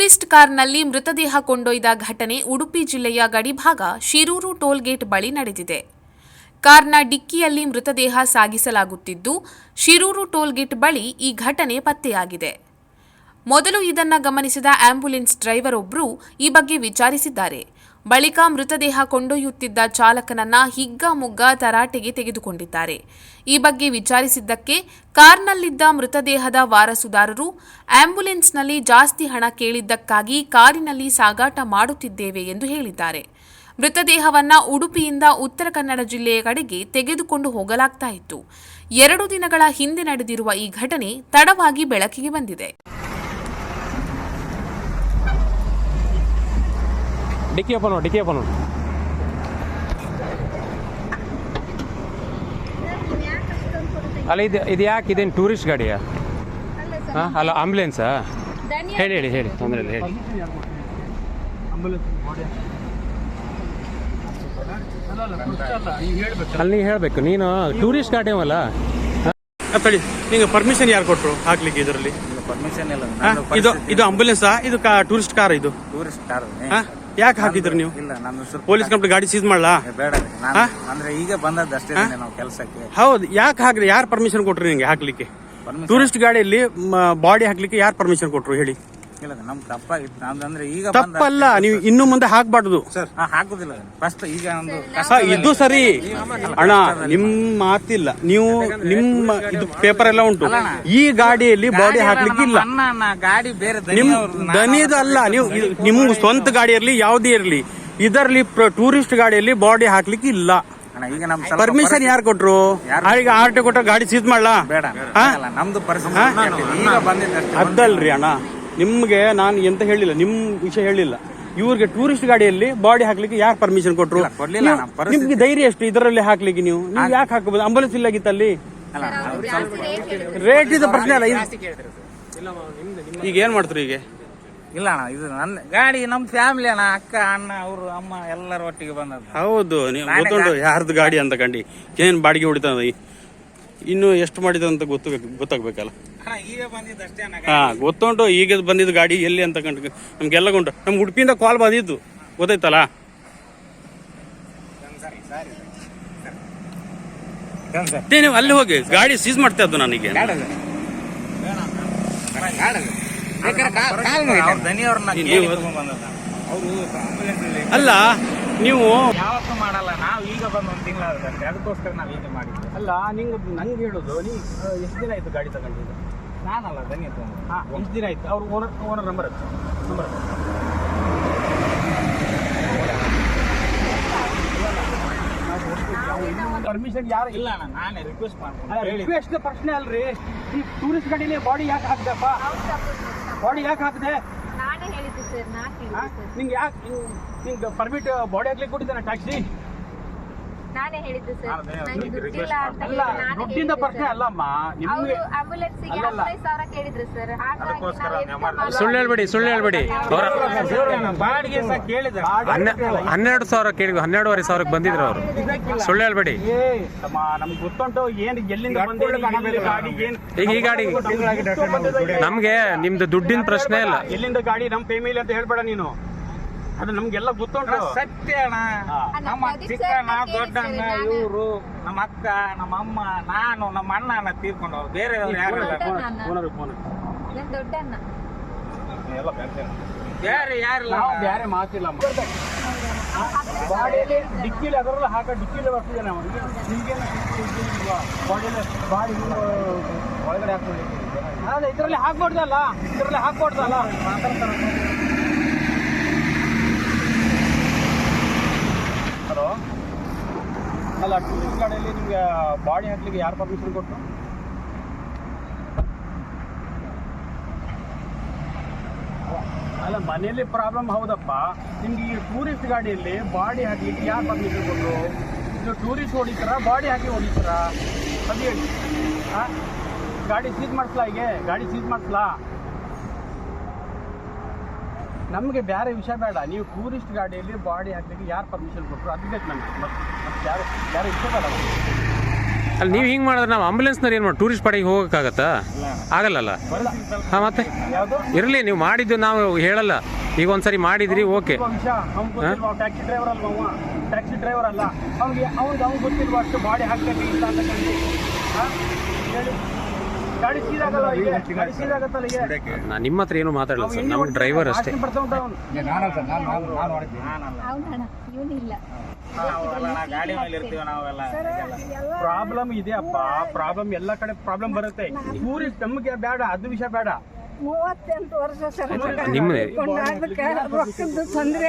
Tourist ಕಾರ್ನಲ್ಲಿ ಮೃತದೇಹ ಕೊಂಡೊಯ್ದ ಘಟನೆ ಉಡುಪಿ ಜಿಲ್ಲೆಯ ಗಡಿಭಾಗ ಶಿರೂರು ಟೋಲ್ಗೇಟ್ ಬಳಿ ನಡೆದಿದೆ. ಕಾರ್ನ ಡಿಕ್ಕಿಯಲ್ಲಿ ಮೃತದೇಹ ಸಾಗಿಸಲಾಗುತ್ತಿದ್ದು, ಶಿರೂರು ಟೋಲ್ಗೇಟ್ ಬಳಿ ಈ ಘಟನೆ ಪತ್ತೆಯಾಗಿದೆ. ಮೊದಲು ಇದನ್ನ ಗಮನಿಸಿದ ಆಂಬ್ಯುಲೆನ್ಸ್ ಡ್ರೈವರ್ ಒಬ್ಬರು ಈ ಬಗ್ಗೆ ವಿಚಾರಿಸಿದ್ದಾರೆ. ಬಳಿಕ ಮೃತದೇಹ ಕೊಂಡೊಯ್ಯುತ್ತಿದ್ದ ಚಾಲಕನನ್ನ ಹಿಗ್ಗಾಮುಗ್ಗಾ ತರಾಟೆಗೆ ತೆಗೆದುಕೊಂಡಿದ್ದಾರೆ. ಈ ಬಗ್ಗೆ ವಿಚಾರಿಸಿದ್ದಕ್ಕೆ ಕಾರ್ನಲ್ಲಿದ್ದ ಮೃತದೇಹದ ವಾರಸುದಾರರು ಆಂಬ್ಯುಲೆನ್ಸ್ನಲ್ಲಿ ಜಾಸ್ತಿ ಹಣ ಕೇಳಿದ್ದಕ್ಕಾಗಿ ಕಾರಿನಲ್ಲಿ ಸಾಗಾಟ ಮಾಡುತ್ತಿದ್ದೇವೆ ಎಂದು ಹೇಳಿದ್ದಾರೆ. ಮೃತದೇಹವನ್ನ ಉಡುಪಿಯಿಂದ ಉತ್ತರ ಕನ್ನಡ ಜಿಲ್ಲೆಯ ಕಡೆಗೆ ತೆಗೆದುಕೊಂಡು ಹೋಗಲಾಗ್ತಾ ಇತ್ತು. ಎರಡು ದಿನಗಳ ಹಿಂದೆ ನಡೆದಿರುವ ಈ ಘಟನೆ ತಡವಾಗಿ ಬೆಳಕಿಗೆ ಬಂದಿದೆ. ಡಿಕ್ಕಿ ಓಪನ್ ಮಾಡಿ ಡಿಕ್ಕಿ ಓಪನ್ ಮಾಡಿ. ಅಲ್ಲ ಇದು ಇದು ಯಾಕೆ ಇದೇನು ಟೂರಿಸ್ಟ್ ಗಾಡಿಯಾ? ಹಾಂ ಅಲ್ಲ ಆಂಬುಲೆನ್ಸಾ ಹೇಳಿ ಹೇಳಿ ಹೇಳಿ ತೊಂದರೆ ಇಲ್ಲ ಹೇಳಿ. ಅಲ್ಲಿ ನೀವು ಹೇಳಬೇಕು ನೀನು ಟೂರಿಸ್ಟ್ ಗಾಡಿ ಅವಲ್ಲ ತಡಿ ನಿಂಗೆ ಪರ್ಮಿಷನ್ ಯಾರು ಕೊಟ್ಟರು ಹಾಕ್ಲಿಕ್ಕೆ ಇದರಲ್ಲಿ? ಪರ್ಮಿಷನ್ ಇಲ್ಲ ಇದು ಇದು ಆಂಬುಲೆನ್ಸ್ ಇದು ಟೂರಿಸ್ಟ್ ಕಾರ್ ಇದು? ಟೂರಿಸ್ಟ್ ಕಾರ್ ಯಾಕೆ ಹಾಕಿದ್ರಿ ನೀವು? ಇಲ್ಲ ನಾನು ಸ್ವಲ್ಪ ಪೊಲೀಸ್ ಕಂಪ್ನಿ ಗಾಡಿ ಸೀಸ್ ಮಾಡ್ಲಾ? ಬೇಡ ರೀ. ನಾನು ಅಂದ್ರೆ ಈಗ ಬಂದದ್ದು ಅಷ್ಟೇ ನಾವು ಕೆಲಸಕ್ಕೆ. ಹೌದು ಯಾಕೆ ಹಾಕ್ರಿ ಯಾರು ಪರ್ಮಿಷನ್ ಕೊಟ್ರಿ ನಿಮಗೆ ಹಾಕ್ಲಿಕ್ಕೆ? ಟೂರಿಸ್ಟ್ ಗಾಡಿಯಲ್ಲಿ ಬಾಡಿ ಹಾಕ್ಲಿಕ್ಕೆ ಯಾರು ಪರ್ಮಿಷನ್ ಕೊಟ್ರು ಹೇಳಿ? ನಮ್ ತಪ್ಪಾಗಿತ್ತು ತಪ್ಪಲ್ಲ ನೀವು ಇನ್ನು ಮುಂದೆ ಹಾಕ್ಬಾರ್ದು. ಹಾ, ಹಾಕುದಿಲ್ಲ ಫಸ್ಟ್ ಈಗ ಒಂದು ಹಾ, ಇದು. ಸರಿ. ಅಣ್ಣ ನಿಮ್ ಮಾತಿಲ್ಲ. ನೀವು ನಿಮ್ಮ ಇದು ಪೇಪರ್ ಎಲ್ಲ ಉಂಟು. ಈ ಗಾಡಿಯಲ್ಲಿ ಬಾಡಿ ಹಾಕ್ಲಿಕ್ಕೆ ಇಲ್ಲ ಅಣ್ಣ ಅಣ್ಣ ಗಾಡಿ ಬೇರೆ ದನಿ ನಿಮ್ ಅವ್ರದ್ದು. ನಾನು ದನಿದು ಅಲ್ಲ ನೀವು ನಿಮ್ಗೆ ನಿಮ್ಮ ಸ್ವಂತ ಗಾಡಿ ಇರಲಿ ಯಾವುದೇ ಇರಲಿ ಇದರಲ್ಲಿ ಟೂರಿಸ್ಟ್ ಗಾಡಿಯಲ್ಲಿ ಬಾಡಿ ಹಾಕ್ಲಿಕ್ಕೆ ಇಲ್ಲ ಅಣ್ಣ ಈಗ ನಮ್ ಸ್ವಲ್ಪ ಪರ್ಮಿಷನ್ ಯಾರು ಕೊಟ್ರು? ಯಾರು? ಈಗ ಆರ್ ಟಿ ಕೊಟ್ಟ ಗಾಡಿ ಸೀಸ್ ಮಾಡ್ಲಾ? ಬೇಡ ಹಾ? ಆಗಲ್ಲ. ನಮ್ದು ಪರಿಸ್ಥಿತಿ ಈಗ ಬಂದಿದ್ದಷ್ಟೇ ಅದಲ್ರಿ ಅಣ್ಣ. ನಿಮ್ಗೆ ನಾನು ಎಂತ ಹೇಳಿಲ್ಲ ನಿಮ್ ವಿಷಯ ಹೇಳಿಲ್ಲ. ಇವ್ರಿಗೆ ಟೂರಿಸ್ಟ್ ಗಾಡಿಯಲ್ಲಿ ಬಾಡಿ ಹಾಕ್ಲಿಕ್ಕೆ ಯಾರು ಪರ್ಮಿಷನ್ ಕೊಟ್ರು? ಇಲ್ಲ, ಅಣ್ಣ, ನಿಮ್ಗೆ ಧೈರ್ಯ ಎಷ್ಟು ಇದರಲ್ಲಿ ಹಾಕ್ಲಿಕ್ಕೆ ನೀವು? ನೀವು ಯಾಕೆ ಹಾಕಬಹುದು ಅಂಬುಲೆನ್ಸ್ ಇಲ್ಲಾಗಿತ್ತಲ್ಲಿ? ಅಲ್ಲ ರೇಟ್ ಇದು ಪ್ರಶ್ನೆ ಅಲ್ಲ ಈಗ ಏನ್ ಮಾಡ್ತಾರೆ ಈಗ? ಇಲ್ಲ ಅಣ್ಣ ಇದು ನನ್ನ ಗಾಡಿ ನಮ್ ಫ್ಯಾಮಿಲಿ ಅಣ್ಣ ಅಕ್ಕ ಅಣ್ಣ ಅವರು ಅಮ್ಮ ಎಲ್ಲರ ಒಟ್ಟಿಗೆ ಬಂದದ್ದು. ಹೌದು ನೀವು ಗೊತ್ತುಂಟು ಯಾರ್ದು ಗಾಡಿ ಅಂತ ಕಂಡಿ. ಏನ್ ಬಾಡಿಗೆ ಹೊಡಿತಾನ ಇನ್ನು ಎಷ್ಟು ಮಾಡಿದ ಅಂತ ಗೊತ್ತು ಗೊತ್ತಾಗ್ಬೇಕಲ್ಲ? ಹಾ ಗೊತ್ತುಂಟು ಈಗ ಬಂದಿದ್ದು ಗಾಡಿ ಎಲ್ಲಿ ಅಂತ ಕಂಡು ನಮ್ಗೆಲ್ಲ ಉಂಟು ನಮ್ಗೆ ಉಡುಪಿಯಿಂದ ಕಾಲ್ ಬಂದಿದ್ದು. ಗೊತ್ತಾಯ್ತಲ್ಲ? ನೀವು ಅಲ್ಲಿ ಹೋಗಿ ಗಾಡಿ ಸೀಸ್ ಮಾಡ್ತಾ ಇದ್ದು ನನಗೆ. ಅಲ್ಲ ನೀವು? ಯಾವತ್ತೂ ಮಾಡಲ್ಲ. ನಾವು ಈಗ ಬಂದು ಒಂದು ತಿಂಗಳಾಗುತ್ತೆ ಅದಕ್ಕೋಸ್ಕರ ನಾವು ಈಗ ಮಾಡಿದ್ವಿ. ಅಲ್ಲ ನಿಂಗೆ ನಂಗೆ ಹೇಳೋದು ನೀವು ಎಷ್ಟು ದಿನ ಆಯ್ತು ಗಾಡಿ ತಗೊಂಡಿದ್ದು? ನಾನಲ್ಲ ಧನ್ಯ ಹಾಂ ಎಷ್ಟು ದಿನ ಆಯ್ತು? ಅವ್ರ owner owner number number permission ಯಾರು? ಇಲ್ಲ ಅಣ್ಣ ನಾನೇ ರಿಕ್ವೆಸ್ಟ್ ಮಾಡ್ತೀನಿ ರಿಕ್ವೆಸ್ಟ್ ಪ್ರಶ್ನೆ ಅಲ್ರಿ. ಈ ಟೂರಿಸ್ಟ್ ಗಾಡಿನೇ ಬಾಡಿ ಯಾಕೆ ಹಾಕ್ದಪ್ಪ? ಬಾಡಿ ಯಾಕೆ ಹಾಕಿದೆ? ನಿಂಗೆ ಯಾಕೆ ನಿಂಗೆ ಪರ್ಮಿಟ್ ಬಾಡಿ ಹಾಕ್ಲಿಕ್ಕೆ ಕೊಟ್ಟಿದ್ದಾನೆ ಟ್ಯಾಕ್ಸಿ ನಾನೇ ಹೇಳಿದ್ದು ಸರ್. ನಾನು ಅದೇ ನಂಗೆ request ದುಡ್ಡಿಲ್ಲ ಅಂತ ಹೇಳಿ ನಾನೇ ದುಡ್ಡಿಂದ ಹೇಳಿದ್ದು ಪ್ರಶ್ನೆ ಸರ್. ಅಲ್ಲಮ್ಮ ನಿಮ್ಗೆ ಅವರು ಆಂಬುಲೆನ್ಸ್ಗೆ ಅಲ್ಲಲ್ಲ. ಹದಿನೈದು ಸಾವಿರ ಕೇಳಿದ್ರು ಸರ್. ಹಾಗಾಗಿ ಅದಕ್ಕೋಸ್ಕರ ನಾವು ಎಂತ ಮಾಡಿದ್ದು. ಸುಳ್ಳು ಹೇಳ್ಬೇಡಿ ಸುಳ್ಳು ಹೇಳ್ಬೇಡಿ. ಅವ್ರ ಬಾಡಿಗೆ ಸಹ ಕೇಳಿದ ಹನ್ನೆ ಹನ್ನೆರಡು ಸಾವಿರ ಕೇಳಿ ಹನ್ನೆರಡುವರೆ ಸಾವಿರಕ್ಕೆ ಬಂದಿದ್ರು ಅವರು. ಸುಳ್ಳು ಹೇಳ್ಬೇಡಿ. ಏ ನಮ್ಗೆ ಗೊತ್ತುಂಟು ಏನ್ ಎಲ್ಲಿಂದ ಬಂದಿದೆ ಗಾಡಿ ಏನ್ ಈಗ ಈ ಗಾಡಿ ನಮ್ಗೆ ನಿಮ್ದು ದುಡ್ಡಿನ ಪ್ರಶ್ನೆ ಇಲ್ಲ ಎಲ್ಲಿಂದ ಗಾಡಿ ನಮ್ ಫೇಮಿಲಿ ಅಂತ ಹೇಳ್ಬೇಡ ನೀನು. ಅದು ನಮ್ಗೆಲ್ಲ ಗೊತ್ತುಂಟು. ಸತ್ಯ ಅಣ್ಣ. ನಮ್ಮ ಚಿಕ್ಕಣ್ಣ ದೊಡ್ಡಣ್ಣ ದೊಡ್ಡ ಇವರು ನಮ್ಮ ಅಕ್ಕ ನಮ್ಮ ಅಮ್ಮ ನಾನು ನಮ್ಮ ಅಣ್ಣ ಅಣ್ಣ. ತೀರ್ಕೊಂಡು ಬೇರೆ ಯಾರು ಬೇರೆ ಯಾರಿಲ್ಲ ಬೇರೆ ಮಾತಿಲ್ಲ ಬಾಡಿಯಲ್ಲಿ ಡಿಕ್ಕಿಲಿ ಅದರಲ್ಲ ಹಾಕ ಡಿಕ್ಕಿಲಿ ಬರ್ತಿದೆ ನಾವು ಬಾಡಿಯಲ್ಲಿ ಬಾಡಿ ಒಳಗಡೆ ಅಲ್ಲ ಇದರಲ್ಲಿ ಹಾಕ್ಬಾರ್ದಲ್ಲ ಇದರಲ್ಲಿ ಹಾಕ್ಬಾರ್ದಲ್ಲ ಹಲೋ ಅಲ್ಲ ಟೂರಿಸ್ಟ್ ಗಾಡಿಯಲ್ಲಿ ನಿಮ್ಗೆ ಬಾಡಿ ಹಾಕ್ಲಿಕ್ಕೆ ಯಾರು ಪರ್ಮಿಷನ್ ಕೊಟ್ಟರು ಅಲ್ಲ, ಮನೆಯಲ್ಲಿ ಪ್ರಾಬ್ಲಮ್ ಹೌದಪ್ಪ. ನಿಮ್ಗೆ ಈ ಟೂರಿಸ್ಟ್ ಗಾಡಿಯಲ್ಲಿ ಬಾಡಿ ಹಾಕ್ಲಿಕ್ಕೆ ಯಾರು ಪರ್ಮಿಷನ್ ಕೊಟ್ಟರು ಇದು ಟೂರಿಸ್ಟ್ ಹೊಡಿತೀರಾ, ಬಾಡಿ ಹಾಕಿ ಹೊಡಿತೀರಾ? ಅದು ಹೇಳಿ. ಆ? ಗಾಡಿ ಸೀಸ್ ಮಾಡಿಸ್ಲಾ ಹೀಗೆ? ಗಾಡಿ ಸೀಸ್ ಮಾಡಿಸ್ಲಾ? ನಮಗೆ ಬೇರೆ ವಿಷಯ ಬೇಡ. ನೀವು ಟೂರಿಸ್ಟ್ ಗಾಡಿಯಲ್ಲಿ ಬಾಡಿ ಹಾಕ್ಲಿಕ್ಕೆ ಯಾರು ಪರ್ಮಿಷನ್ ಕೊಟ್ಟರು ಅದು ಬೇಕು ನಮಗೆ. ಮತ್ತೆ ಯಾರು ಯಾರು ವಿಷಯ ಬೇಡ ಅಲ್ಲಿ ನೀವು ಹಿಂಗೆ ಮಾಡಿದ್ರೆ ನಾವು ಆಂಬುಲೆನ್ಸ್ನವ್ರು ಏನು ಮಾಡಿ ಟೂರಿಸ್ಟ್ ಪಾಡಿಗೆ ಹೋಗೋಕ್ಕಾಗತ್ತಾ? ಆಗಲ್ಲಲ್ಲ? ಹಾಂ ಮತ್ತೆ? ಇರಲಿ ನೀವು ಮಾಡಿದ್ದು ನಾವು ಹೇಳಲ್ಲ. ಈಗ ಒಂದ್ಸರಿ ಮಾಡಿದ್ರಿ ಓಕೆ. ಟ್ಯಾಕ್ಸಿ ಡ್ರೈವರ್ ಅಲ್ವಾ ಟ್ಯಾಕ್ಸಿ ಡ್ರೈವರ್ ಅಲ್ಲ. ಅವ್ನಿಗೆ ಅವ್ನಿಗೆ ಅವ್ನು ಗೊತ್ತಿಲ್ವಾ ಅಷ್ಟು ಬಾಡಿ ಹಾಕ್ಬೇಕು ಇಲ್ಲ ಅಂತ? ಹೇಳಿ. ನಾನು ನಿಮ್ಮ ಹತ್ರ ಏನು ಮಾತಾಡಲ್ಲ ಸರ್. ನಮ್ಮ ಡ್ರೈವರ್ ಅಷ್ಟೇ. ಪ್ರಾಬ್ಲಮ್ ಇದೆ ಅಪ್ಪ ಪ್ರಾಬ್ಲಮ್ ಎಲ್ಲ ಕಡೆ ಪ್ರಾಬ್ಲಮ್ ಬರುತ್ತೆ. ಟೂರಿಸ್ಟ್ ನಮಗೆ ಬೇಡ ಅದು ವಿಷಯ ಬೇಡ. ಮೂವತ್ತೆಂಟು ವರ್ಷ ಸರ್. ರೊಕ್ಕದ್ದು ತೊಂದರೆ.